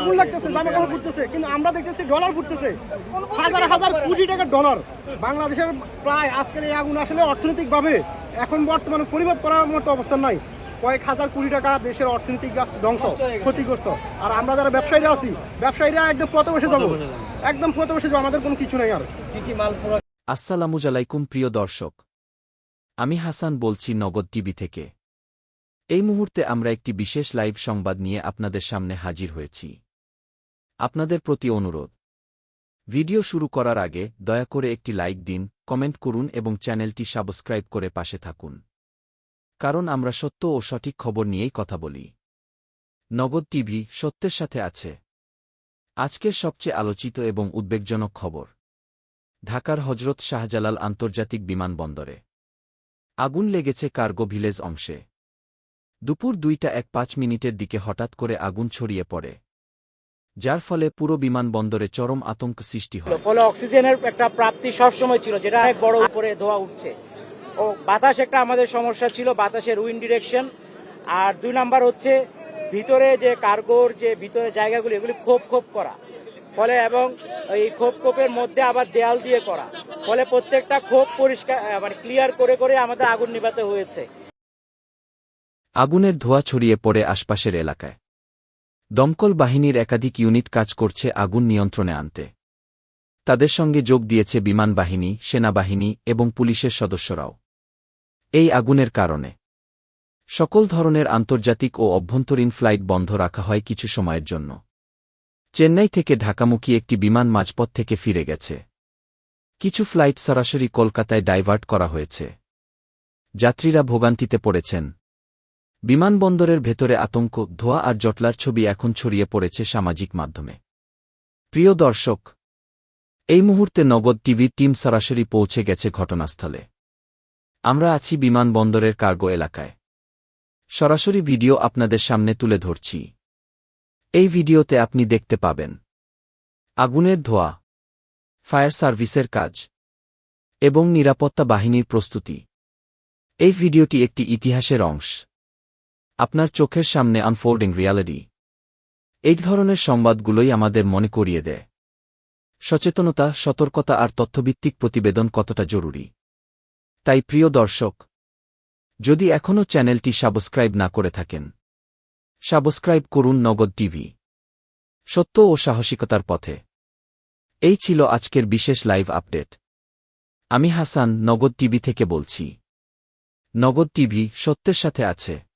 আগুন লাগতেছে জামা কাপড় ফুটতেছে কিন্তু আমরা দেখতেছি ডলার ফুটতেছে। হাজার হাজার কোটি টাকার ডলার। বাংলাদেশের প্রায় আজকের এই আগুন আসলে অর্থনৈতিকভাবে এখন বর্তমানে পরিমাপ করার মতো অবস্থান নাই। কয়েক হাজার কোটি টাকা দেশের অর্থনৈতিক ধ্বংস ক্ষতিগ্রস্ত। আর আমরা যারা ব্যবসায়ীরা আছি ব্যবসায়ীরা একদম পথে বসে যাব। একদম পথে বসে যাব আমাদের কোনো কিছু নাই আর। আসসালামু আলাইকুম প্রিয় দর্শক। আমি হাসান বলছি নগদ টিভি থেকে। এই মুহূর্তে আমরা একটি বিশেষ লাইভ সংবাদ নিয়ে আপনাদের সামনে হাজির হয়েছি। আপনাদের প্রতি অনুরোধ। ভিডিও শুরু করার আগে দয়া করে একটি লাইক দিন, কমেন্ট করুন এবং চ্যানেলটি সাবস্ক্রাইব করে পাশে থাকুন। কারণ আমরা সত্য ও সঠিক খবর নিয়েই কথা বলি। নগদ টিভি সত্যের সাথে আছে। আজকের সবচেয়ে আলোচিত এবং উদ্বেগজনক খবর। ঢাকার হজরত শাহজালাল আন্তর্জাতিক বিমানবন্দরে। আগুন লেগেছে কার্গো ভিলেজ অংশে। দুপুর দুইটা এক পাঁচ মিনিটের দিকে হঠাৎ করে আগুন ছড়িয়ে পড়ে। যার ফলে পুরো বিমানবন্দরে চরম আতঙ্ক সৃষ্টি হয়। ফলে অক্সিজেনের একটা প্রাপ্তি সবসময় ছিল যেটা অনেক বড় উপরে ধোয়া উঠছে। ও বাতাস একটা আমাদের সমস্যা ছিল বাতাসের উইন্ড ডিরেকশন আর দুই নাম্বার হচ্ছে ভিতরে যে কার্গোর যে ভিতরে জায়গাগুলি এগুলি খোপ খোপ করা। ফলে এবং এই খোপ খোপের মধ্যে আবার দেয়াল দিয়ে করা। ফলে প্রত্যেকটা খোপ পরিষ্কার মানে ক্লিয়ার করে করে আমাদের আগুন নিভাতে হয়েছে। আগুনের ধোঁয়া ছড়িয়ে পড়ে আশপাশের এলাকায়। দমকল বাহিনীর একাধিক ইউনিট কাজ করছে আগুন নিয়ন্ত্রণে আনতে। তাদের সঙ্গে যোগ দিয়েছে বিমান বাহিনী, সেনাবাহিনী এবং পুলিশের সদস্যরাও। এই আগুনের কারণে সকল ধরনের আন্তর্জাতিক ও অভ্যন্তরীণ ফ্লাইট বন্ধ রাখা হয় কিছু সময়ের জন্য। চেন্নাই থেকে ঢাকামুখী একটি বিমান মাঝপথ থেকে ফিরে গেছে। কিছু ফ্লাইট সরাসরি কলকাতায় ডাইভার্ট করা হয়েছে। যাত্রীরা ভোগান্তিতে পড়েছেন। বিমানবন্দরের ভেতরে আতঙ্ক, ধোয়া আর জটলার ছবি এখন ছড়িয়ে পড়েছে সামাজিক মাধ্যমে। প্রিয় দর্শক, এই মুহূর্তে নগদ টিভির টিম সরাসরি পৌঁছে গেছে ঘটনাস্থলে। আমরা আছি বিমানবন্দরের কার্গো এলাকায়। সরাসরি ভিডিও আপনাদের সামনে তুলে ধরছি। এই ভিডিওতে আপনি দেখতে পাবেন আগুনের ধোয়া, ফায়ার সার্ভিসের কাজ এবং নিরাপত্তা বাহিনীর প্রস্তুতি। এই ভিডিওটি একটি ইতিহাসের অংশ। আপনার চোখের সামনে আনফোল্ডিং রিয়ালিটি এই ধরনের সংবাদগুলোই আমাদের মনে করিয়ে দেয়। সচেতনতা, সতর্কতা আর তথ্যভিত্তিক প্রতিবেদন কতটা জরুরি? তাই প্রিয় দর্শক, যদি এখনও চ্যানেলটি সাবস্ক্রাইব না করে থাকেন, সাবস্ক্রাইব করুন নগদ টিভি। সত্য ও সাহসিকতার পথে। এই ছিল আজকের বিশেষ লাইভ আপডেট। আমি হাসান, নগদ টিভি থেকে বলছি। নগদ টিভি সত্যের সাথে আছে।